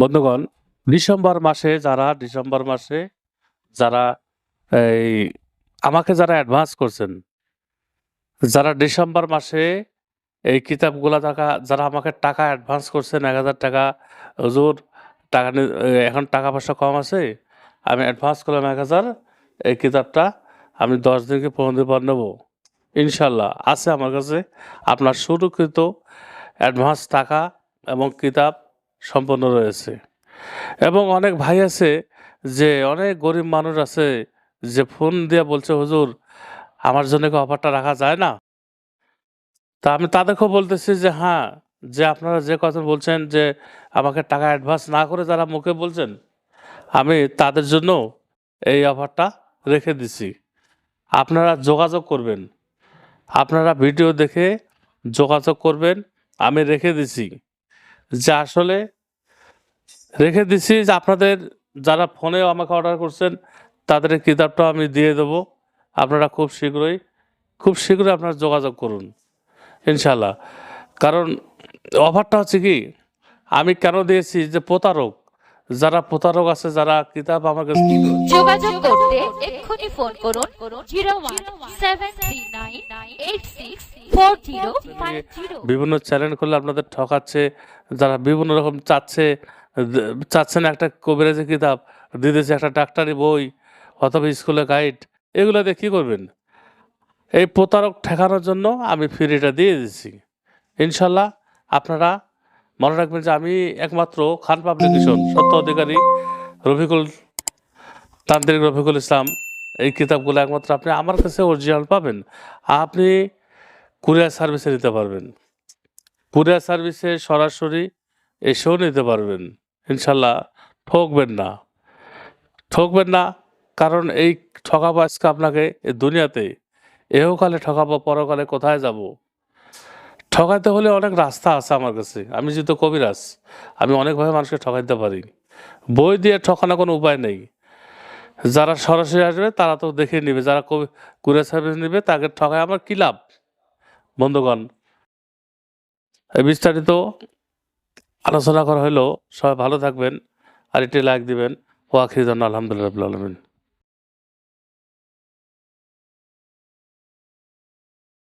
বন্ধুগণ, ডিসেম্বর মাসে যারা, ডিসেম্বর মাসে যারা এই আমাকে যারা অ্যাডভান্স করছেন, যারা ডিসেম্বর মাসে এই কিতাবগুলা টাকা যারা আমাকে টাকা অ্যাডভান্স করছেন, এক হাজার টাকা, হুজুর, টাকা এখন টাকা পয়সা কম আছে, আমি অ্যাডভান্স করলাম এক হাজার, এই কিতাবটা আমি দশ দিনকে পনেরো দিন পর নেব। ইনশাল্লাহ আছে আমার কাছে। আপনার সুরক্ষিত অ্যাডভান্স টাকা এবং কিতাব সম্পন্ন রয়েছে। এবং অনেক ভাই আছে যে, অনেক গরিব মানুষ আছে যে, ফোন দিয়ে বলছে, হুজুর, আমার জন্য কি অফারটা রাখা যায় না? তা আমি তাদেরকেও বলতেছি যে হ্যাঁ যে, আপনারা যে কথা বলছেন যে, আমাকে টাকা অ্যাডভান্স না করে যারা মুখে বলছেন, আমি তাদের জন্য এই অফারটা রেখে দিছি। আপনারা যোগাযোগ করবেন। আপনারা ভিডিও দেখে যোগাযোগ করবেন, আমি রেখে দিছি। যে আসলে রেখে দিছি যে আপনাদের যারা ফোনে আমাকে অর্ডার করছেন, তাদের কিতাবটা আমি দিয়ে দেব। আপনারা খুব শীঘ্রই খুব শীঘ্রই আপনারা যোগাযোগ করুন ইনশাল্লাহ কারণ অফারটা হচ্ছে কি, আমি কেন দিয়েছি যে প্রতারক? যারা প্রতারক আছে যারা কিতাব আমাকে যোগাযোগ করতে এক্ষুনি ফোন করুন জিরো বিভিন্ন চ্যানেল খুলে আপনাদের ঠকাচ্ছে যারা বিভিন্ন রকম চাচ্ছে চাচ্ছেন একটা কবিরাজি কিতাব দিতেছে একটা ডাক্তারি বই অথবা স্কুলে গাইড এগুলো দিয়ে কী করবেন? এই প্রতারক ঠেকানোর জন্য আমি ফ্রিটা দিয়ে দিচ্ছি ইনশাল্লাহ আপনারা মনে রাখবেন যে আমি একমাত্র খান পাবলিকেশন সত্য অধিকারী রফিকুল, তান্ত্রিক রফিকুল ইসলাম, এই কিতাবগুলো একমাত্র আপনি আমার কাছে অরিজিনাল পাবেন। আপনি কুরিয়ার সার্ভিসে নিতে পারবেন। কুরিয়ার সার্ভিসে সরাসরি এসেও নিতে পারবেন। ইনশাল্লাহ ঠকবেন না। ঠকবেন না, কারণ এই ঠকাবো আজকে আপনাকে এই দুনিয়াতে। এহকালে ঠকাবো, পরকালে কোথায় যাব? ঠকাইতে হলে অনেক রাস্তা আছে আমার কাছে। আমি যেহেতু কবিরাজ, আমি অনেকভাবে মানুষকে ঠকাইতে পারি। বই দিয়ে ঠকানোর কোনো উপায় নেই। যারা সরাসরি আসবে, তারা তো দেখে নেবে, যারা কবি কুরিয়ার সার্ভিস নেবে, তাকে ঠকায় আমার কী লাভ? বন্ধুগণ, এই বিস্তারিত আলোচনা করা হলো। সবাই ভালো থাকবেন, আর এটি লাইক দিবেন। ও আখির জন্য আলহামদুলিল্লাহ আলমিন।